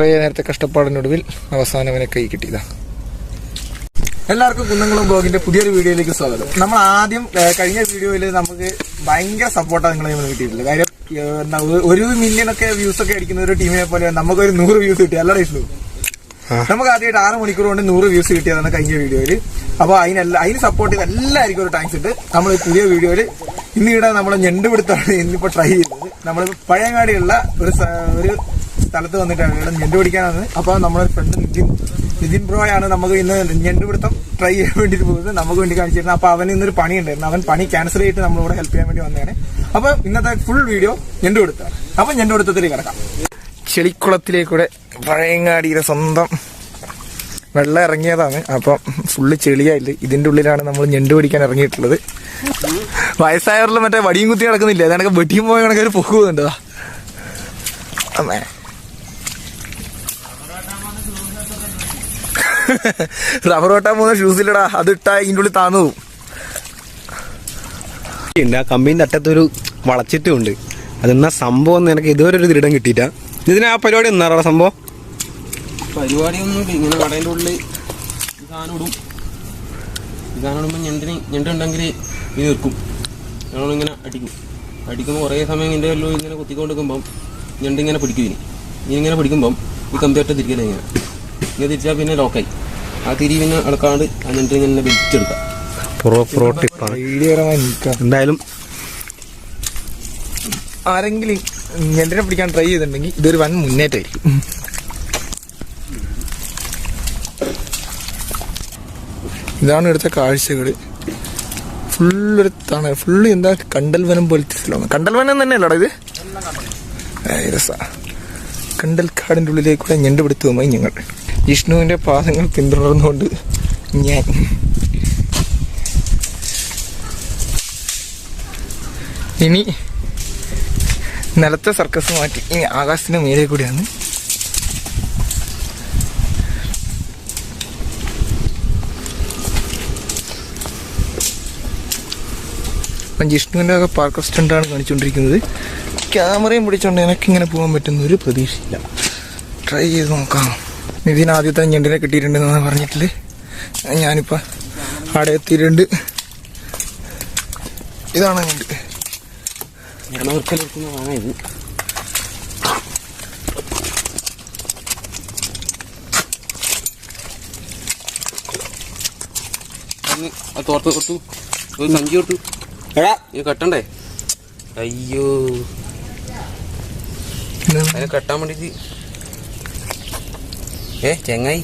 കുറേ നേരത്തെ കഷ്ടപ്പാടിനൊടുവിൽ അവസാനം അവനെ കൈ കിട്ടിയതാ. എല്ലാവർക്കും കുന്നംകുളം ബ്ലോഗിന്റെ പുതിയൊരു വീഡിയോയിലേക്ക് സ്വാഗതം. നമ്മൾ ആദ്യം കഴിഞ്ഞ വീഡിയോയിൽ നമുക്ക് ഭയങ്കര സപ്പോർട്ടാണ് നിങ്ങളെ നമ്മൾ കിട്ടിയിട്ടുള്ളത്. കാര്യം ഒരു മില്യൺ ഒക്കെ വ്യൂസ് ഒക്കെ അടിക്കുന്ന ഒരു ടീമിനെ പോലെ നമുക്ക് ഒരു നൂറ് വ്യൂസ് കിട്ടി. അല്ല ഇഷ്ടു നമുക്ക് ആദ്യമായിട്ട് ആറ് മണിക്കൂർ കൊണ്ട് നൂറ് വ്യൂസ് കിട്ടിയതാണ് കഴിഞ്ഞ വീഡിയോയിൽ അപ്പോൾ അതിനെല്ലാം അതിന് സപ്പോർട്ട് ചെയ്ത് എല്ലാവർക്കും ഒരു താങ്ക്സ് ഉണ്ട്. നമ്മൾ പുതിയ വീഡിയോയിൽ ഇന്ന് ഇവിടെ നമ്മൾ ഞണ്ടുപിടുത്താണ് ഇന്നിപ്പോൾ ട്രൈ ചെയ്തത് നമ്മൾ പഴയങ്ങാടിയുള്ള ഒരു ഒരു സ്ഥലത്ത് വന്നിട്ടാണ് ഇവിടെ ഞണ്ട് പിടിക്കാനാണ്. അപ്പോൾ നമ്മുടെ ഫ്രണ്ട് നിതിൻ നിതിൻ ബ്രോയാണ് നമുക്ക് ഇന്ന് ഞെണ്ടുപിടുത്തം ട്രൈ ചെയ്യാൻ വേണ്ടിയിട്ട് പോകുന്നത്. നമുക്ക് വേണ്ടി കാണിച്ചിരുന്നത്. അപ്പോൾ അവന് ഇന്നൊരു പണി ഉണ്ടായിരുന്നു അവൻ പണി ക്യാൻസൽ ചെയ്തിട്ട് നമ്മളിവിടെ ഹെൽപ്പ് ചെയ്യാൻ വേണ്ടി വന്നതാണ്. അപ്പോൾ ഇന്നത്തെ ഫുൾ വീഡിയോ ഞണ്ടുപിടുത്താണ് അപ്പോൾ ഞണ്ടുപിടുത്തത്തിലേക്ക് കിടക്കാം. ചെളിക്കുളത്തിലേക്കൂടെ പഴയങ്ങാടിയുടെ സ്വന്തം വെള്ളം ഇറങ്ങിയതാണ്. അപ്പം ഫുള്ള് ചെളിയായില്ല? ഇതിന്റെ ഉള്ളിലാണ് നമ്മൾ ഞണ്ട് പിടിക്കാൻ ഇറങ്ങിയിട്ടുള്ളത്. വയസ്സായവരിൽ മറ്റേ വടിയും കുത്തി നടക്കുന്നില്ല? അതാണെങ്കിൽ വെട്ടിയും പോയ കണക്കൊരു പോകുന്നുണ്ടതാ അമ്മേ. റബ്ബർ വെട്ടാൻ പോകുന്ന ഷൂസിലടാ അത് ഇട്ടാ ഇതിന്റെ ഉള്ളിൽ താന്നു പോകും ഉണ്ട് ആ കമ്പീന്റെ അറ്റത്തൊരു വളച്ചിട്ടും ഉണ്ട്. അതെന്നാ സംഭവം എന്ന് എനിക്ക് ഇതുവരെ ഒരു ദൃഢം കിട്ടിയിട്ടാ ഇതിന് ആ പരിപാടി എന്നാറാ സംഭവം? പരിപാടിയൊന്നും ഇങ്ങനെ കടേന്റെ ഉള്ളിൽ സാധനം ഇടുമ്പോൾ ഞണ്ടിന് ഞണ്ടുണ്ടെങ്കിൽ ഇത് നിൽക്കും ഞങ്ങളിങ്ങനെ അടിക്കും. അടിക്കുമ്പോൾ കുറേ സമയം ഇതിന്റെ എല്ലാം ഇങ്ങനെ കുത്തിക്കൊണ്ട് നിൽക്കുമ്പം ഞണ്ടിങ്ങനെ പിടിക്കും ഇനി ഇങ്ങനെ പിടിക്കുമ്പം ഈ കമ്പ്യൂട്ടർ തിരിക്കല ഇങ്ങനെ. ഇങ്ങനെ തിരിച്ചാൽ പിന്നെ ലോക്കായി ആ തിരി പിന്നെ അടക്കാണ്ട് ആ ഞണ്ട് ഇങ്ങനെ വലിച്ചെടുക്കാം. പ്രോ പ്രോ ടിപ്പാണ് എന്തായാലും ആരെങ്കിലും ഞണ്ടിനെ പിടിക്കാൻ ട്രൈ ചെയ്തിട്ടുണ്ടെങ്കിൽ ഇതൊരു വൻ മുന്നേറ്റമായിരിക്കും. ഇതാണ് ഇവിടുത്തെ കാഴ്ചകൾ. ഫുള്ളൊരു തണ ഫുള്ള് എന്താ കണ്ടൽ വനം പോലത്തെ സ്ഥലമാണ്. കണ്ടൽ വനം തന്നെയല്ലടാ ഇത്? രസ. കണ്ടൽക്കാടിന്റെ കണ്ടൽ കാടിന്റെ ഉള്ളിലേക്കൂടെ ഞണ്ട് പിടുത്തുമായി ഞങ്ങൾ. വിഷ്ണുവിന്റെ പാദങ്ങൾ പിന്തുടർന്നുകൊണ്ട് ഞാൻ ഇനി നിലത്തെ സർക്കസ് മാറ്റി ഇനി ആകാശത്തിന് മേലെ കൂടിയാണ്. അപ്പം ജിഷ്ണുവിന്റെ ഒക്കെ പാർക്ക് സ്റ്റണ്ടാണ് കാണിച്ചുകൊണ്ടിരിക്കുന്നത്. ക്യാമറയും പിടിച്ചുകൊണ്ട് എനിക്ക് ഇങ്ങനെ പോകാൻ പറ്റുന്ന ഒരു പ്രതീക്ഷയില്ല. ട്രൈ ചെയ്ത് നോക്കാം. നിതിൻ ആദ്യത്തെ കിട്ടിയിട്ടുണ്ട് എന്ന് പറഞ്ഞിട്ടില്ല? ഞാനിപ്പോൾ അവിടെ എത്തിയിട്ടുണ്ട്. ഇതാണ് ഞണ്ട്. തോർത്ത് കൊടുത്തു. ഒരു സഞ്ചി കൊടുത്തു. എടാ. ഇത് കെട്ടണ്ടേ? അയ്യോ. അതിനെ കെട്ടാൻ വേണ്ടിട്ട് ഏ ചെങ്ങായി?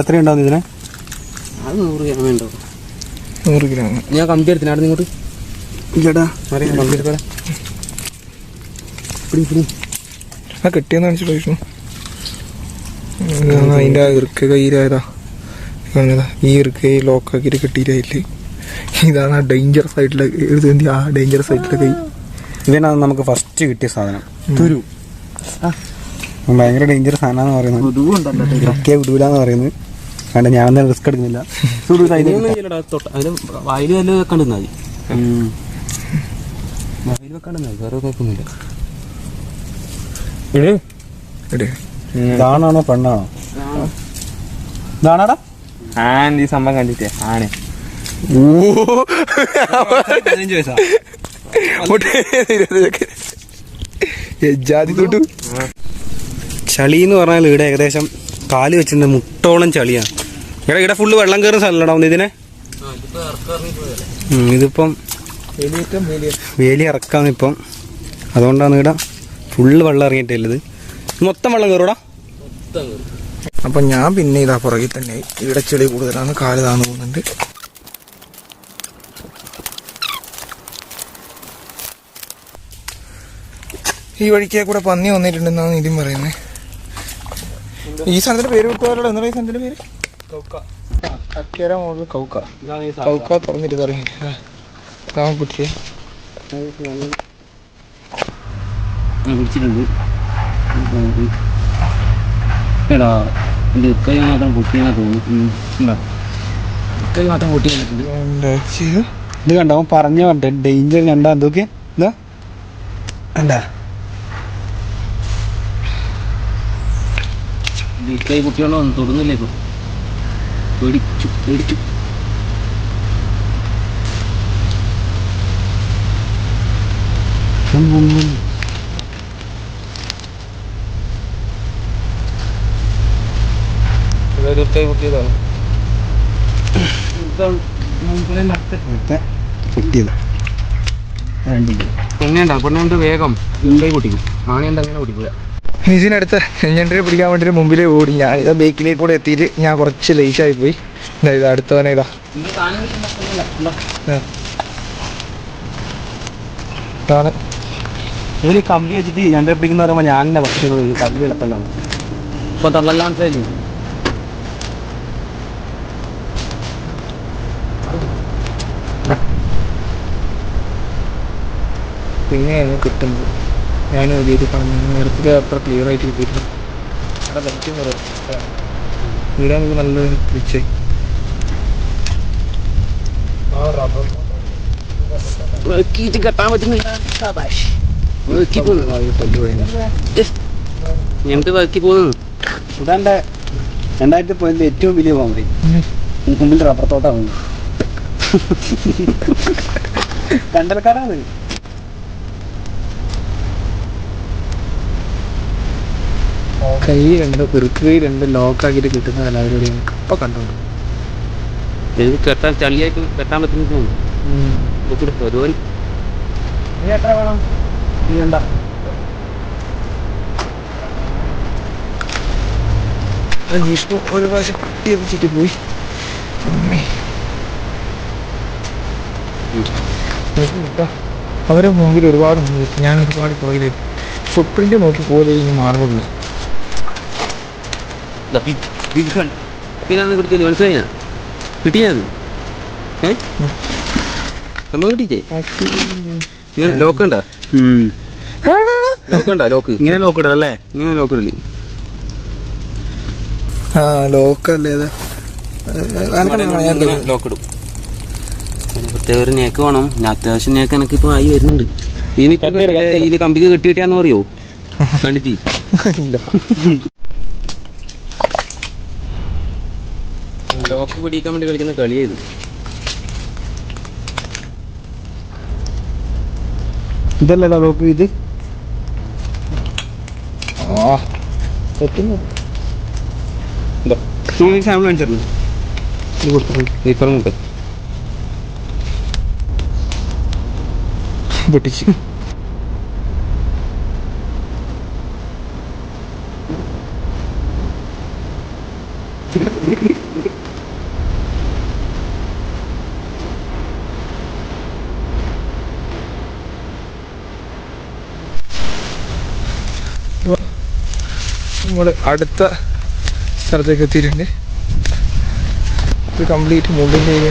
എത്ര ഉണ്ടാവും ഇതിന്? അത് നൂറ് ഗ്രാം ഉണ്ടാവും നൂറ് ഗ്രാം. ഞാൻ കമ്പി എടുത്തിന് അവിടെ ഇങ്ങോട്ട്. ഇല്ലടാ അറിയാം കമ്പി എടുത്തോടെ പിടി പിടി. ആ കിട്ടിയെന്ന് കാണിച്ചിട്ട് ചോദിച്ചു അതിന്റെ ആ ഇറുക്ക കയ്യിലായതാ. കാണുന്നതാ ഈ ഇറുക്ക കൈ ലോക്കാക്കിയിട്ട് കിട്ടിയില്ലായില്ലേ ഇതാണ് ആ ഡേഞ്ചറസ് ആയിട്ടുള്ള എഴുതി ആ ഡേഞ്ചറസ് ആയിട്ടുള്ള കൈ. ഇവനാണ് നമുക്ക് ഫസ്റ്റ് കിട്ടിയ സാധനം. തുരു. ഭയങ്കര ഡേഞ്ചർ സാധനമാണെന്ന് പറയുന്നത്. ഒക്കെ വിടൂലെന്ന് പറയുന്നത്. കണ്ട ഞാൻ എന്തായാലും റിസ്ക് എടുക്കുന്നില്ല. വായിൽ വല്ല വെക്കണ്ടെന്നാ മതി. വായിൽ വെക്കണ്ടെന്നാ മതി വേറെ കുഴപ്പമൊന്നുമില്ല ഇതാണാണോ പെണ്ണാണോ? ഇതാണാടാ? ആൻ ഈ സംഭവം കണ്ടിട്ടേ ആണ് പതിനഞ്ച് വയസ്സാ. ജാതി തൊട്ടു. ചളി എന്ന് പറഞ്ഞാൽ ഇവിടെ ഏകദേശം കാൽ വെച്ചിട്ട് മുട്ടോളം ചളിയാണ്. ഇവിടെ ഇവിടെ ഫുള്ള് വെള്ളം കയറുന്ന സ്ഥലമാണോ ഇതിനെ? ഇതിപ്പം വേലി ഇറക്കാന്ന് ഇപ്പം. അതുകൊണ്ടാണ് ഇവിടെ ഫുള്ള് വെള്ളം ഇറങ്ങിയിട്ടില്ലത് മൊത്തം വെള്ളം കയറൂടാ അപ്പൊ ഞാൻ പിന്നെ ഇതാ പുറകിൽ തന്നെ ഇവിടെ ചെളി കൂടുതലാണ് കാൽ താന്നു പോകുന്നുണ്ട്. ഈ വഴിക്കേ കൂടെ പന്നി വന്നിട്ടുണ്ടെന്നാണ് ഇതും പറയുന്നത് ഈ സ്ഥലത്തിന്റെ പേര് വിട്ടുപോലോ എന്താ ഈ സ്ഥലത്തിന്റെ പേര്? കക്കേര മുകളിൽ കൗക്ക. കൗക്ക തുറന്നിട്ട് തുടങ്ങി താമ കുട്ടിയെ. പിടിച്ചിട്ടുണ്ട്. എടാ ഇത് കൈ മാത്രം പൊട്ടിയെന്നാ തോന്നുന്നു. കൈ മാത്രം പൊട്ടി വന്നിട്ടുണ്ട് എന്താ ചെയ്യ? ഇത് കണ്ടോ? അവൻ പറഞ്ഞ ഡേഞ്ചർ കണ്ടാ? എന്തൊക്കെ ഇതാ. കണ്ടാ കൈ കുട്ടികളോ ഒന്നും തൊടുന്നില്ല ഇപ്പൊ? പേടിച്ചു പേടിച്ചു. ഇതൊരു കൈ കുത്തിയതാണ് കുട്ടിയത് പെണ്ണുണ്ട പെണ്ണുണ്ട് വേഗം? കൈ കുട്ടിക്കും. ആണേണ്ട അങ്ങനെ കുട്ടിക്കൂല ഇതിനടുത്ത് എഞ്ചിനീയർ പിടിക്കാൻ വേണ്ടിയിട്ട് മുമ്പിലേ ഓടി. ഞാൻ ഇതാ ബേക്കിലേക്ക് കൂടെ എത്തിയിട്ട് ഞാൻ കുറച്ച് ലേറ്റായി പോയി. ഇതാ ഇത് അടുത്തവനെ ഇതാ. ഇതാണ്. ഇവർ കമ്പി വെച്ചിട്ട് ഞണ്ട് പിടിക്കുന്ന പറയുമ്പോൾ ഞാൻ തന്നെ പക്ഷേ ഈ കമ്പി ഇളപ്പല്ലാണ് ഇപ്പൊ തള്ളെല്ലാം മനസ്സിലായില്ലേ പിന്നെയാണ് കിട്ടുന്നത്. ഞാൻ എഴുതിയിട്ട് പറഞ്ഞു. നേരത്തെ അത്ര ക്ലിയർ ആയിട്ട് കിട്ടിയിട്ടില്ല അവിടെ വെച്ച് ഇവിടെ നമുക്ക് നല്ല പിടിച്ചായി കെട്ടാൻ പറ്റുന്നില്ല. ഞണ്ട് ബാക്കി പോകുന്നു ഇതാണ്ട് രണ്ടായിരത്തി പോയിന്റ് ഏറ്റവും വലിയ കോമഡി മുമ്പിൽ റബ്ബർ തോട്ടാണ് കണ്ടൽക്കാടാണ് കൈ രണ്ട് പെറുക്ക് കൈ രണ്ട് ലോക്കാക്കിയിട്ട് കിട്ടുന്ന കലാപരിപാടിയാണ് ഇപ്പൊ കണ്ടോണ്ട് ഇത് കെട്ടാൻ ചളിയായിട്ട് കെട്ടാൻ പറ്റുന്നു പരിപാടി എത്ര വേണം? ഒരു പ്രാവശ്യം കുട്ടി വെച്ചിട്ട് പോയി അവരെ മുമ്പിൽ ഒരുപാട് ഞാൻ ഒരുപാട് പുറകിലേക്ക് ഫുട് പ്രിന്റ് നോക്കി പോലെ ഇനി മാറുള്ളൂ പിന്നെ കിട്ടിയത് മനസ്സിലായി കിട്ടിയത് ഏ? സംഭവം കിട്ടിച്ചേ ലോക്ക് ഉണ്ടാ ലോക്ക് ഉണ്ടാ ലോക്ക്. ഇങ്ങനെ നോക്കിടല്ലേ ഇങ്ങനെ ലോക്ക് ഇടൽ. ആ ലോക്കല്ലേ ലോക്ക് ഇടും. പിന്നെ പ്രത്യേക ഒരു നേക്ക് വേണം. ഞാൻ അത്യാവശ്യം നേക്ക് എനിക്ക് ഇപ്പൊ ആയി വരുന്നുണ്ട്. ഇനി ഇനി കമ്പിക്ക് കെട്ടി കിട്ടിയാന്ന് പറയോ? കണ്ടിട്ട്? ലോക്ക് പിടിക്കാൻ വേണ്ടി കളിക്കുന്ന കളിയായത് ഇതല്ലേ ലോക്ക് ഇത്. ആ. ഇത്. നമ്മൾ അടുത്ത സ്ഥലത്തേക്ക് എത്തിയിട്ടുണ്ട്. ഇത് കംപ്ലീറ്റ് മുള്ളിന്റെ ഏരിയ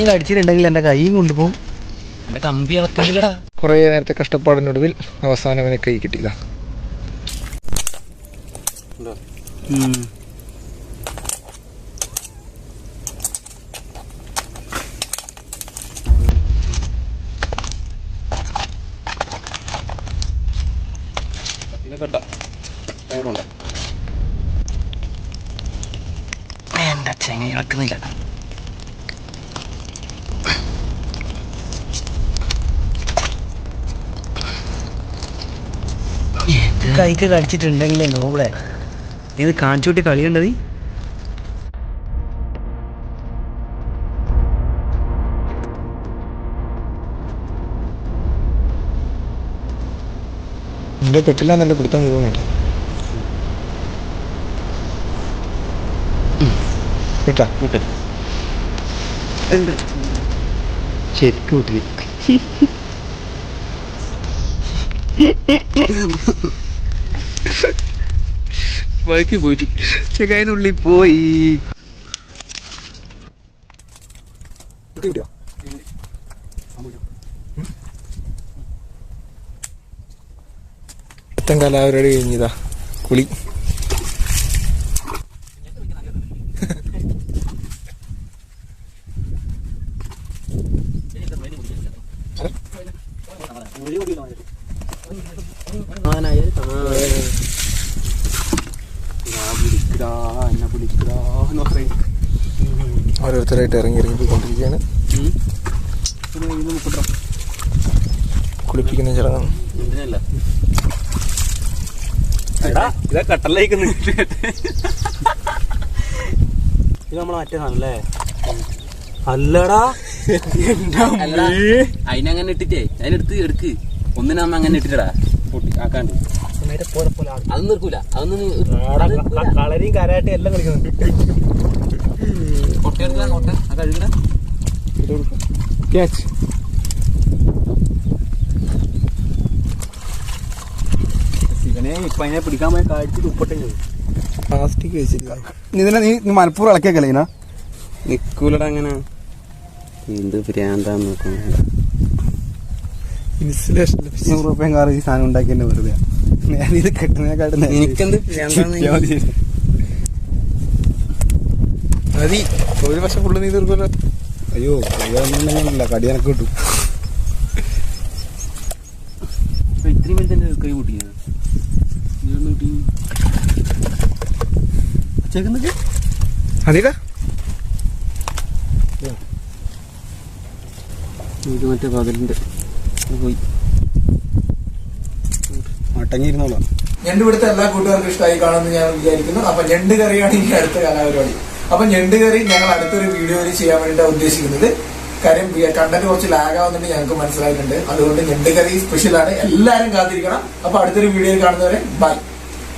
തിരിഞ്ഞ് കടിച്ചിട്ടുണ്ടെങ്കിൽ എന്റെ കൈയും കൊണ്ടുപോകും. എന്റെ കമ്പി ഇളക്കുന്നില്ലടാ കുറേ നേരത്തെ കഷ്ടപ്പാടിനൊടുവിൽ അവസാനം അവനെ കൈ കിട്ടിയതാ എന്റെ ചെങ്ങ ഇളക്കുന്നില്ല. കൈക്ക് കളിച്ചിട്ടുണ്ടെങ്കിലേ നോവിടെ ഇത് കാണിച്ചോട്ടി കളിയുണ്ടത്? എന്റെ പെട്ടില്ല നല്ല പിടുത്തം കേട്ടാ. ശരിക്കും വഴിക്ക് പോയിട്ട് ചെക്കായതിനുള്ളിൽ പോയി. പത്തം കാലാവരോട് കഴിഞ്ഞതാ. കുളി. ഓരോരുത്തരായിട്ട് ഇറങ്ങി ഇറങ്ങി പോയിക്കൊണ്ടിരിക്കുകയാണ്. കുളിപ്പിക്കുന്ന ചടങ്ങാണ്. ഇതാ കട്ടലിലേക്ക് ഇത് നമ്മളെ മറ്റേ സാധനല്ലേ? അല്ലടാ. അതിനങ്ങനെ ഇട്ടിട്ടേ അതിനെടുത്ത് എടുക്ക്. ഒന്നിനാകുമ്പോ അങ്ങനെ ഇട്ടിട്ടടാ. പൊട്ടി ആക്കാണ്ട്. അതൊന്നും നിൽക്കൂല അതൊന്നും കളരിയും കരാട്ടെ എല്ലാം കളിക്കുന്നു എടുക്കല കൊട്ട ആ കഴുകട ക്യാച്ച് ഇവനെ ഇപ്പൊ അതിനെ പിടിക്കാൻ പോയ കാഴ്ച ഉപ്പട്ടെ പ്ലാസ്റ്റിക് വെച്ചില്ല ഇതിനെ നീ മലപ്പൂർവം ഇളക്കിയാക്കല്ലേ ഇതിനാ? നിക്കൂലടാ അങ്ങനെ. എന്ത് ഭ്രാന്താന്ന് നോക്കുന്നു ഇൻസുലേഷൻ നൂറ് റുപ്യം കാറ് ഈ സാധനം ഉണ്ടാക്കി തന്നെ വെറുതെ ഞാൻ ഇത് കെട്ടുന്നതിനെക്കാട്ടും എനിക്കെന്ത് ഭ്രാന്താന്ന് മതി. ഒരു വശം ഫുള്ള് നീ തീർക്കുമല്ലോ. അയ്യോ കയ്യൊന്നുമില്ല കടി എനക്ക് കിട്ടും ഇത്രയും കൈ ഇത് മറ്റേ പകലിന്റെ പോയി. മട്ടങ്ങിയിരുന്നോളാം ഞണ്ട് ഇവിടുത്തെ എല്ലാ കൂട്ടുകാർക്കും ഇഷ്ടമായി കാണുമെന്ന് ഞാൻ വിചാരിക്കുന്നു. അപ്പൊ ഞണ്ട് കറിയാണ് ഇനി അടുത്ത കലാപരിപാടി അപ്പൊ ഞണ്ട് കറി ഞങ്ങൾ അടുത്തൊരു വീഡിയോയിൽ ചെയ്യാൻ വേണ്ടിയിട്ടാണ് ഉദ്ദേശിക്കുന്നത്. കാര്യം കണ്ടന്റ് കുറച്ച് ലാഗ് ആവുന്നുണ്ട് ഞങ്ങൾക്ക് മനസ്സിലായിട്ടുണ്ട്. അതുകൊണ്ട് ഞണ്ട് കറി സ്പെഷ്യലാണ് എല്ലാവരും കാത്തിരിക്കണം. അപ്പൊ അടുത്തൊരു വീഡിയോയിൽ കാണുന്നവരെ ബൈ